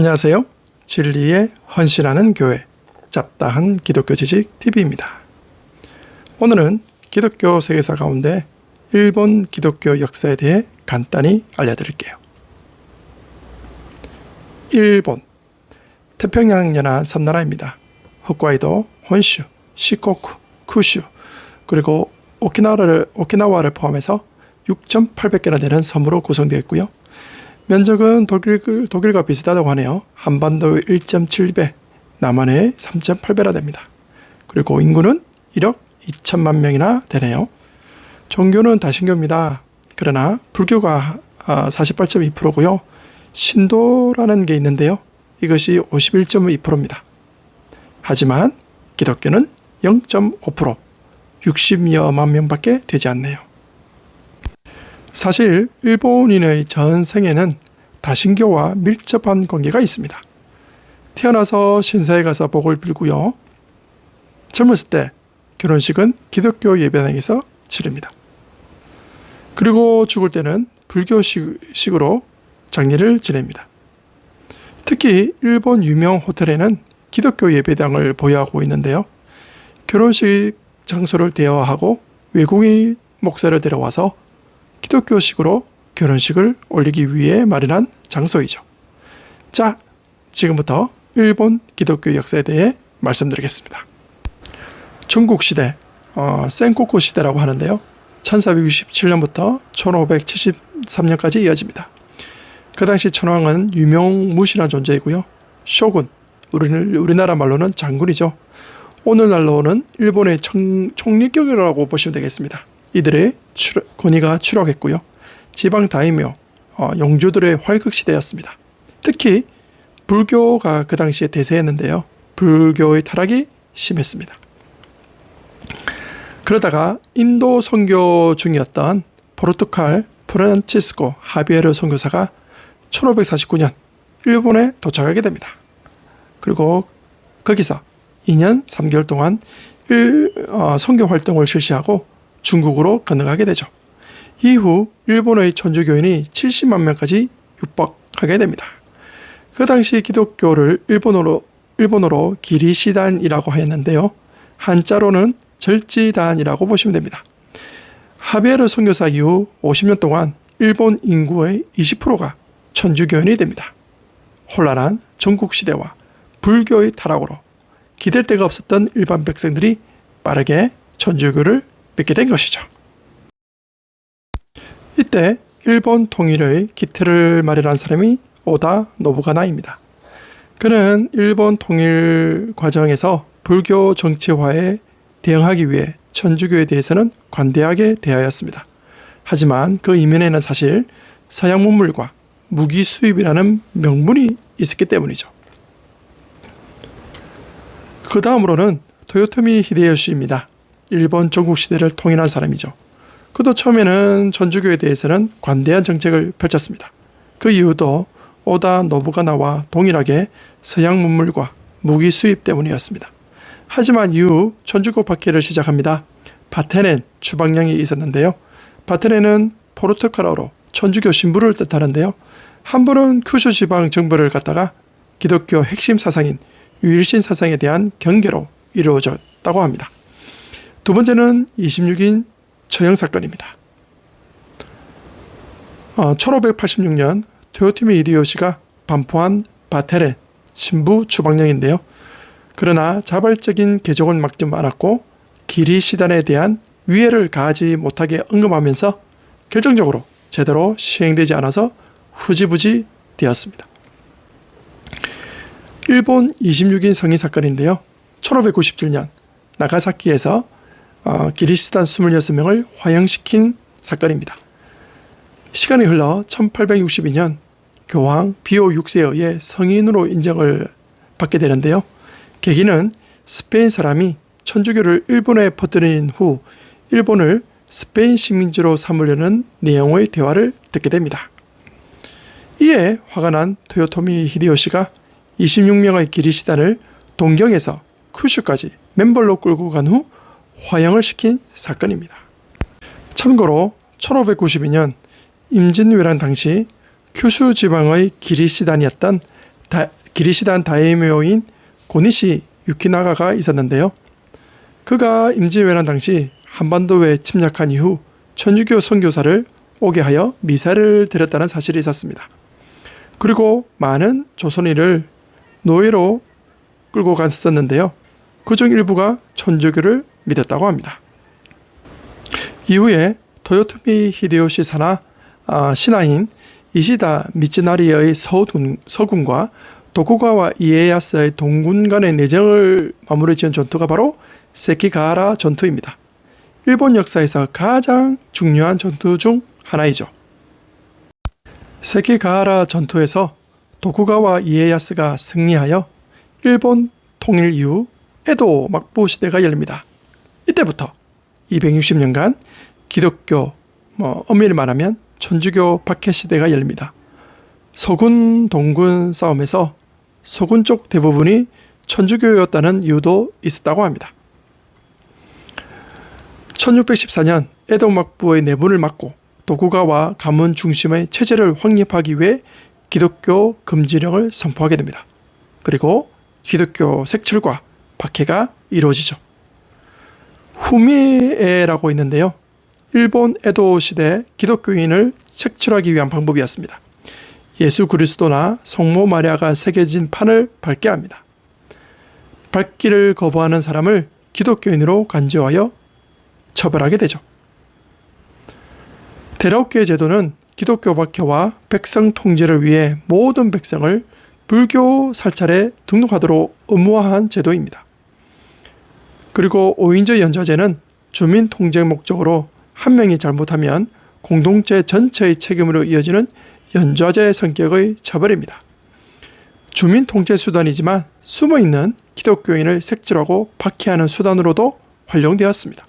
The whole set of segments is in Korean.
안녕하세요. 진리에 헌신하는 교회 잡다한 기독교 지식 TV입니다. 오늘은 기독교 세계사 가운데 일본 기독교 역사에 대해 간단히 알려드릴게요. 일본 태평양 연안 섬나라입니다. 홋카이도, 혼슈, 시코쿠, 쿠슈 그리고 오키나와를 오키나와를 포함해서 6,800개나 되는 섬으로 구성되어 있고요. 면적은 독일, 독일과 비슷하다고 하네요. 한반도의 1.7배, 남한의 3.8배나 됩니다. 그리고 인구는 1억 2천만 명이나 되네요. 종교는 다신교입니다. 그러나 불교가 48.2%고요. 신도라는 게 있는데요. 이것이 51.2%입니다. 하지만 기독교는 0.5%, 60여만 명밖에 되지 않네요. 사실 일본인의 전생에는 다신교와 밀접한 관계가 있습니다. 태어나서 신사에 가서 복을 빌고요. 젊었을 때 결혼식은 기독교 예배당에서 치릅니다. 그리고 죽을 때는 불교식으로 장례를 지냅니다. 특히 일본 유명 호텔에는 기독교 예배당을 보유하고 있는데요. 결혼식 장소를 대여하고 외국인 목사를 데려와서 기독교식으로 결혼식을 올리기 위해 마련한 장소이죠. 자, 지금부터 일본 기독교 역사에 대해 말씀드리겠습니다. 중국 시대, 어, 센코쿠 시대라고 하는데요. 1467년부터 1573년까지 이어집니다. 그 당시 천황은 유명무실한 존재이고요. 쇼군, 우리는, 우리나라 말로는 장군이죠. 오늘날로는 일본의 청, 총리격이라고 보시면 되겠습니다. 이들의 추락, 권위가 추락했고요. 지방 다이묘, 어, 영주들의 활극 시대였습니다. 특히 불교가 그 당시에 대세였는데요. 불교의 타락이 심했습니다. 그러다가 인도 선교 중이었던 포르투갈 프란치스코 하비에르 선교사가 1549년 일본에 도착하게 됩니다. 그리고 거기서 2년 3개월 동안 일, 어, 선교 활동을 실시하고 중국으로 건너가게 되죠. 이후 일본의 천주교인이 70만 명까지 육박하게 됩니다. 그 당시 기독교를 일본어로 일본어로 기리시단이라고 하였는데요. 한자로는 절지단이라고 보시면 됩니다. 하베르 선교사 이후 50년 동안 일본 인구의 20%가 천주교인이 됩니다. 혼란한 전국 시대와 불교의 타락으로 기댈 데가 없었던 일반 백성들이 빠르게 천주교를 믿게 된 것이죠. 이때 일본 통일의 기틀을 마련한 사람이 오다 노부가나입니다. 그는 일본 통일 과정에서 불교 정치화에 대응하기 위해 천주교에 대해서는 관대하게 대하였습니다. 하지만 그 이면에는 사실 서양 문물과 무기 수입이라는 명분이 있었기 때문이죠. 그 다음으로는 토요토미 히데요시입니다. 일본 전국 시대를 통일한 사람이죠. 그도 처음에는 전주교에 대해서는 관대한 정책을 펼쳤습니다. 그 이유도 오다 노부가나와 동일하게 서양 문물과 무기 수입 때문이었습니다. 하지만 이후 천주교 박해를 시작합니다. 바테넨 추방령이 있었는데요. 바테넨은 포르투갈어로 천주교 신부를 뜻하는데요. 한 번은 큐슈 지방 정부를 갖다가 기독교 핵심 사상인 유일신 사상에 대한 경계로 이루어졌다고 합니다. 두 번째는 26인 처형 사건입니다. 어, 1586년 토요티미 이디요시가 반포한 바테레 신부 추방령인데요. 그러나 자발적인 개종은 막지 않았고 기리 시단에 대한 위해를 가하지 못하게 언급하면서 결정적으로 제대로 시행되지 않아서 후지부지 되었습니다. 일본 26인 성인 사건인데요. 1597년 나가사키에서 어, 기리스탄 26명을 화형시킨 사건입니다. 시간이 흘러 1862년 교황 비오 6세에 의해 성인으로 인정을 받게 되는데요. 계기는 스페인 사람이 천주교를 일본에 퍼뜨린 후 일본을 스페인 식민지로 삼으려는 내용의 대화를 듣게 됩니다. 이에 화가 난 토요토미 히데요시가 26명의 기리시단을 동경에서 쿠슈까지 맨발로 끌고 간 후 화형을 시킨 사건입니다. 참고로 1592년 임진왜란 당시 큐슈 지방의 기리시단이었던 다, 기리시단 다이묘인 고니시 유키나가가 있었는데요. 그가 임진왜란 당시 한반도에 침략한 이후 천주교 선교사를 오게 하여 미사를 드렸다는 사실이 있었습니다. 그리고 많은 조선인을 노예로 끌고 갔었는데요. 그중 일부가 천주교를 믿었다고 합니다. 이후에 토요토미 히데요시 사나 아, 신하인 이시다 미츠나리의 서군, 서군과 도쿠가와 이에야스의 동군 간의 내정을 마무리 지은 전투가 바로 세키가하라 전투입니다. 일본 역사에서 가장 중요한 전투 중 하나이죠. 세키가하라 전투에서 도쿠가와 이에야스가 승리하여 일본 통일 이후 에도 막부 시대가 열립니다. 이때부터 260년간 기독교, 뭐 엄밀히 말하면 천주교 박해 시대가 열립니다. 서군 동군 싸움에서 서군 쪽 대부분이 천주교였다는 이유도 있었다고 합니다. 1614년 에도 막부의 내분을 막고 도쿠가와 가문 중심의 체제를 확립하기 위해 기독교 금지령을 선포하게 됩니다. 그리고 기독교 색출과 박해가 이루어지죠. 후미에라고 있는데요. 일본 에도 시대 기독교인을 색출하기 위한 방법이었습니다. 예수 그리스도나 성모 마리아가 새겨진 판을 밟게 합니다. 밟기를 거부하는 사람을 기독교인으로 간주하여 처벌하게 되죠. 대라옥교의 제도는 기독교 박해와 백성 통제를 위해 모든 백성을 불교 살찰에 등록하도록 의무화한 제도입니다. 그리고 오인저 연좌제는 주민 통제 목적으로 한 명이 잘못하면 공동체 전체의 책임으로 이어지는 연좌제 성격의 처벌입니다. 주민 통제 수단이지만 숨어 있는 기독교인을 색출하고 박해하는 수단으로도 활용되었습니다.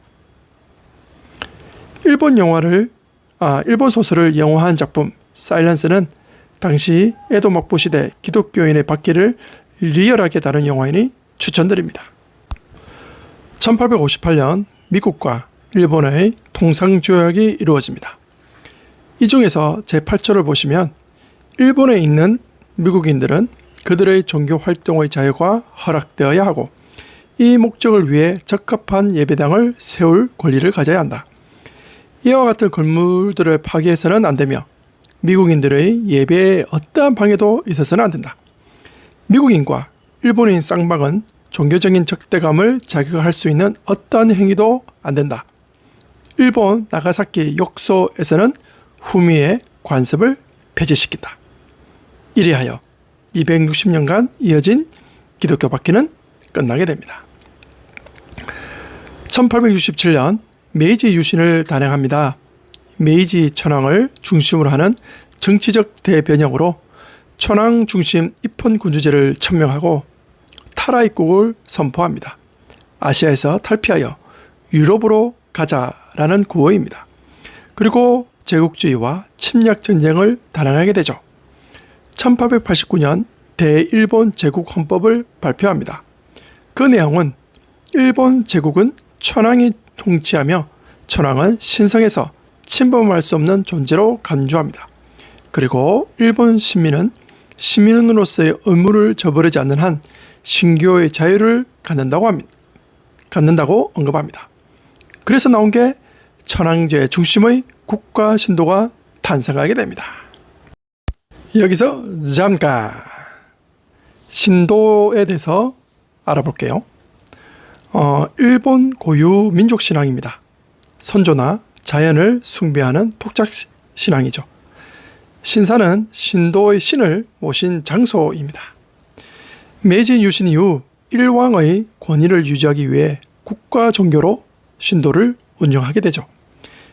일본 영화를 아, 일본 소설을 영화한 작품 사일런스는 당시 에도 막부 시대 기독교인의 박해를 리얼하게 다룬 영화이니 추천드립니다. 1858년 미국과 일본의 통상조약이 이루어집니다. 이 중에서 제8조를 보시면 일본에 있는 미국인들은 그들의 종교 활동의 자유가 허락되어야 하고 이 목적을 위해 적합한 예배당을 세울 권리를 가져야 한다. 이와 같은 건물들을 파괴해서는 안 되며 미국인들의 예배에 어떠한 방해도 있어서는 안 된다. 미국인과 일본인 쌍방은 종교적인 적대감을 자극할 수 있는 어떠한 행위도 안 된다. 일본 나가사키 욕소에서는 후미의 관습을 폐지시킨다. 이리하여 260년간 이어진 기독교 박해는 끝나게 됩니다. 1867년 메이지 유신을 단행합니다. 메이지 천황을 중심으로 하는 정치적 대변혁으로 천황 중심 입헌 군주제를 천명하고 입국을 선포합니다. 아시아에서 탈피하여 유럽으로 가자라는 구호입니다. 그리고 제국주의와 침략 전쟁을 단행하게 되죠. 1889년 대일본 제국 헌법을 발표합니다. 그 내용은 일본 제국은 천황이 통치하며 천황은 신성에서 침범할 수 없는 존재로 간주합니다. 그리고 일본 시민은 시민으로서의 의무를 저버리지 않는 한 신교의 자유를 갖는다고 합니다. 갖는다고 언급합니다. 그래서 나온 게 천황제 중심의 국가 신도가 탄생하게 됩니다. 여기서 잠깐 신도에 대해서 알아볼게요. 어, 일본 고유 민족 신앙입니다. 선조나 자연을 숭배하는 토착 신앙이죠. 신사는 신도의 신을 모신 장소입니다. 메이지 유신 이후 일왕의 권위를 유지하기 위해 국가 종교로 신도를 운영하게 되죠.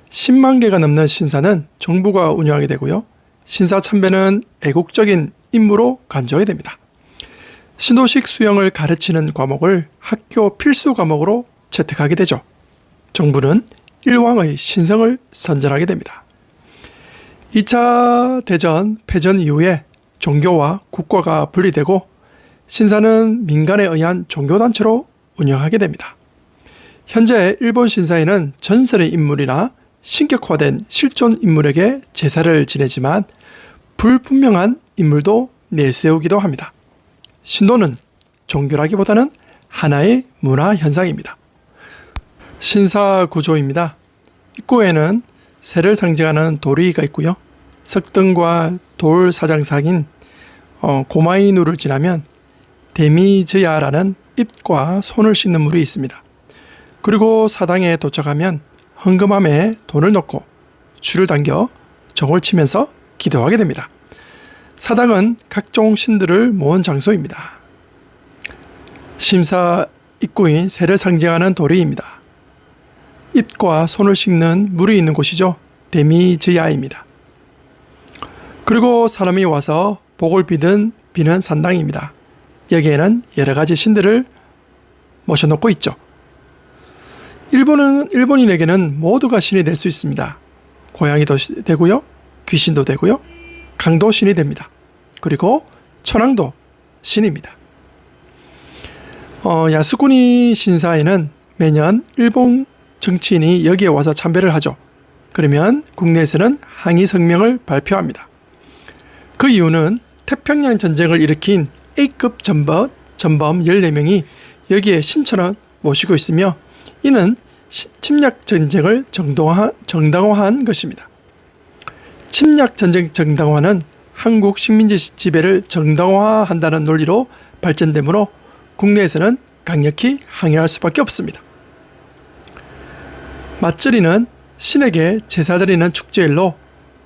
10만 개가 넘는 신사는 정부가 운영하게 되고요. 신사 참배는 애국적인 임무로 간주하게 됩니다. 신도식 수영을 가르치는 과목을 학교 필수 과목으로 채택하게 되죠. 정부는 일왕의 신성을 선전하게 됩니다. 2차 대전 패전 이후에 종교와 국가가 분리되고 신사는 민간에 의한 종교단체로 운영하게 됩니다. 현재 일본 신사에는 전설의 인물이나 신격화된 실존 인물에게 제사를 지내지만 불분명한 인물도 내세우기도 합니다. 신도는 종교라기보다는 하나의 문화 현상입니다. 신사 구조입니다. 입구에는 새를 상징하는 도리가 있고요. 석등과 돌 사장상인 어, 고마이누를 지나면 데미즈야라는 입과 손을 씻는 물이 있습니다. 그리고 사당에 도착하면 헌금함에 돈을 넣고 줄을 당겨 정을 치면서 기도하게 됩니다. 사당은 각종 신들을 모은 장소입니다. 심사 입구인 새를 상징하는 도리입니다. 입과 손을 씻는 물이 있는 곳이죠. 데미즈야입니다. 그리고 사람이 와서 복을 비든 비는 산당입니다. 여기에는 여러 가지 신들을 모셔놓고 있죠. 일본은 일본인에게는 모두가 신이 될 수 있습니다. 고양이도 시- 되고요, 귀신도 되고요, 강도 신이 됩니다. 그리고 천왕도 신입니다. 어, 야스쿠니 신사에는 매년 일본 정치인이 여기에 와서 참배를 하죠. 그러면 국내에서는 항의 성명을 발표합니다. 그 이유는 태평양 전쟁을 일으킨 A급 전범, 전범 14명이 여기에 신천을 모시고 있으며 이는 시- 침략 전쟁을 정당화, 정당화한 것입니다. 침략 전쟁 정당화는 한국 식민지 지배를 정당화한다는 논리로 발전되므로 국내에서는 강력히 항의할 수밖에 없습니다. 맞절이는 신에게 제사 드리는 축제일로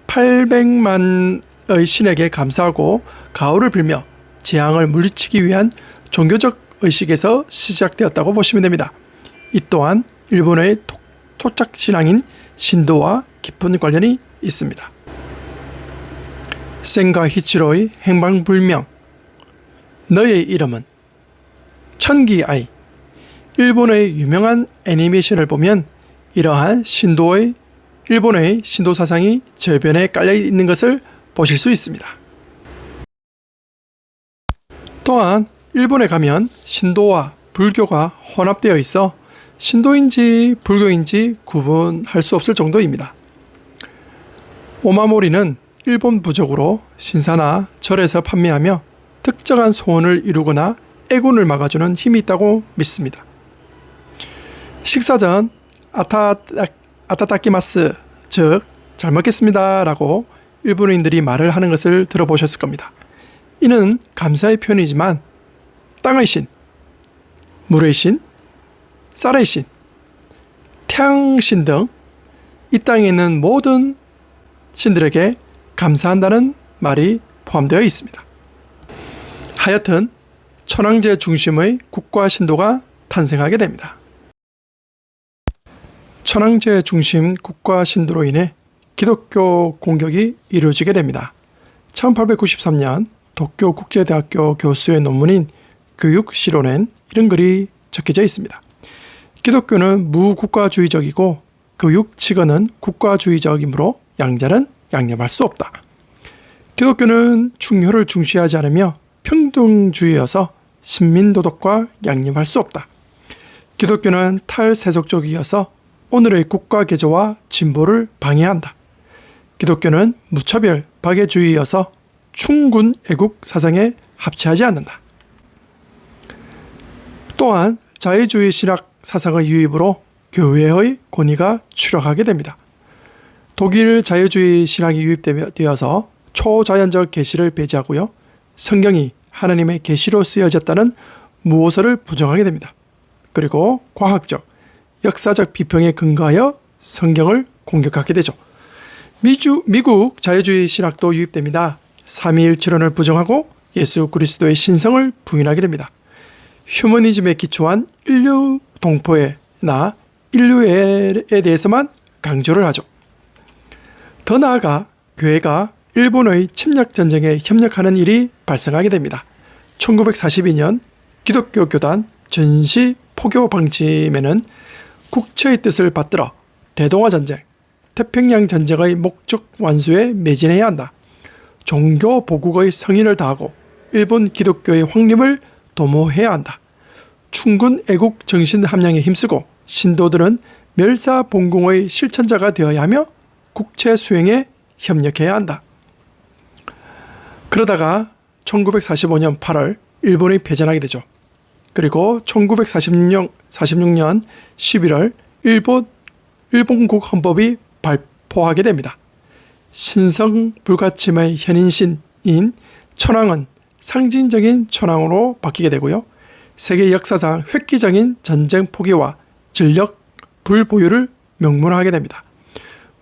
800만의 신에게 감사하고 가호를 빌며 재앙을 물리치기 위한 종교적 의식에서 시작되었다고 보시면 됩니다. 이 또한 일본의 토, 토착 신앙인 신도와 깊은 관련이 있습니다. 센과 히치로의 행방불명 너의 이름은 천기 아이 일본의 유명한 애니메이션을 보면 이러한 신도의 일본의 신도 사상이 저변에 깔려 있는 것을 보실 수 있습니다. 또한 일본에 가면 신도와 불교가 혼합되어 있어 신도인지 불교인지 구분할 수 없을 정도입니다. 오마모리는 일본 부적으로 신사나 절에서 판매하며 특정한 소원을 이루거나 애군을 막아주는 힘이 있다고 믿습니다. 식사 전 아타 아타타키마스 즉 잘 먹겠습니다 라고 일본인들이 말을 하는 것을 들어보셨을 겁니다. 이는 감사의 표현이지만 땅의 신, 물의 신, 쌀의 신, 태양신 등 이 땅에 있는 모든 신들에게 감사한다는 말이 포함되어 있습니다. 하여튼 천황제 중심의 국가 신도가 탄생하게 됩니다. 천황제 중심 국가 신도로 인해 기독교 공격이 이루어지게 됩니다. 1893년 도쿄 국제대학교 교수의 논문인 교육 실론엔 이런 글이 적혀져 있습니다. 기독교는 무국가주의적이고 교육 측은은 국가주의적이므로 양자는 양념할 수 없다. 기독교는 충효를 중시하지 않으며 평등주의여서 신민도덕과 양념할 수 없다. 기독교는 탈세속적이어서 오늘의 국가 개조와 진보를 방해한다. 기독교는 무차별 박애주의여서 충군 애국 사상에 합치하지 않는다. 또한 자유주의 신학 사상의 유입으로 교회의 권위가 추락하게 됩니다. 독일 자유주의 신학이 유입되어서 초자연적 계시를 배제하고요. 성경이 하나님의 계시로 쓰여졌다는 무오서를 부정하게 됩니다. 그리고 과학적, 역사적 비평에 근거하여 성경을 공격하게 되죠. 미주, 미국 자유주의 신학도 유입됩니다. 삼위일체론을 부정하고 예수 그리스도의 신성을 부인하게 됩니다. 휴머니즘에 기초한 인류 동포에나 인류에 대해서만 강조를 하죠. 더 나아가 교회가 일본의 침략 전쟁에 협력하는 일이 발생하게 됩니다. 1942년 기독교 교단 전시 포교 방침에는 국처의 뜻을 받들어 대동아 전쟁, 태평양 전쟁의 목적 완수에 매진해야 한다. 종교 보국의 성인을 다하고 일본 기독교의 확립을 도모해야 한다. 충군 애국 정신 함량에 힘쓰고 신도들은 멸사 본공의 실천자가 되어야 하며 국채 수행에 협력해야 한다. 그러다가 1945년 8월 일본이 패전하게 되죠. 그리고 1946년 46년 11월 일본 일본국 헌법이 발표하게 됩니다. 신성 불가침의 현인신인 천황은 상징적인 천황으로 바뀌게 되고요. 세계 역사상 획기적인 전쟁 포기와 전력 불보유를 명문화하게 됩니다.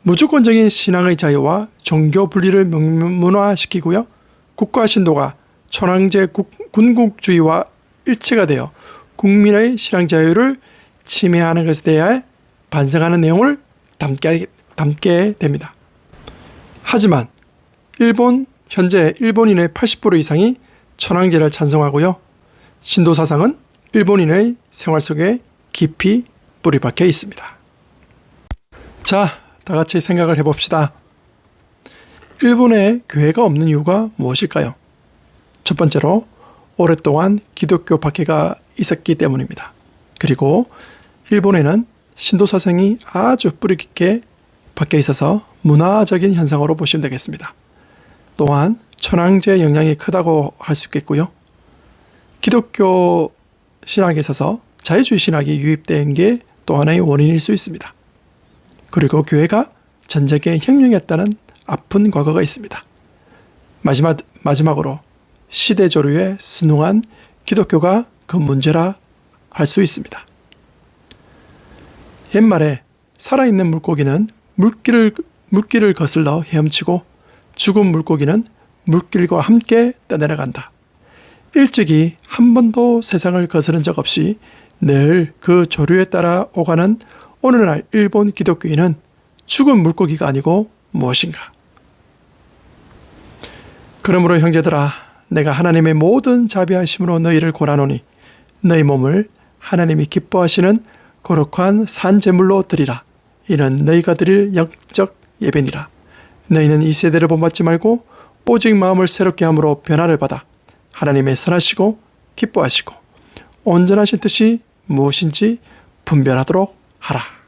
무조건적인 신앙의 자유와 종교 분리를 명문화시키고요. 국가 신도가 천황제 국- 군국주의와 일치가 되어 국민의 신앙 자유를 침해하는 것에 대해 반성하는 내용을 담게, 담게 됩니다. 하지만 일본 현재 일본인의 80% 이상이 천황제를 찬성하고요. 신도 사상은 일본인의 생활 속에 깊이 뿌리 박혀 있습니다. 자, 다 같이 생각을 해봅시다. 일본에 교회가 없는 이유가 무엇일까요? 첫 번째로 오랫동안 기독교 박해가 있었기 때문입니다. 그리고 일본에는 신도 사상이 아주 뿌리 깊게 박혀 있어서 문화적인 현상으로 보시면 되겠습니다. 또한 천황제 영향이 크다고 할 수 있겠고요. 기독교 신학에 있어서 자유주의 신학이 유입된 게 또 하나의 원인일 수 있습니다. 그리고 교회가 전쟁에 혁명했다는 아픈 과거가 있습니다. 마지막, 마지막으로 시대 조류에 순응한 기독교가 그 문제라 할 수 있습니다. 옛말에 살아있는 물고기는 물길을, 물길을 거슬러 헤엄치고 죽은 물고기는 물길과 함께 떠내려간다. 일찍이 한 번도 세상을 거스른 적 없이 늘 그 조류에 따라 오가는 오늘날 일본 기독교인은 죽은 물고기가 아니고 무엇인가? 그러므로 형제들아, 내가 하나님의 모든 자비하심으로 너희를 고라노니 너희 몸을 하나님이 기뻐하시는 거룩한 산 제물로 드리라. 이는 너희가 드릴 영적 예배니라. 너희는 이 세대를 본받지 말고 오직 마음을 새롭게 함으로 변화를 받아 하나님의 선하시고 기뻐하시고 온전하신 뜻이 무엇인지 분별하도록 하라.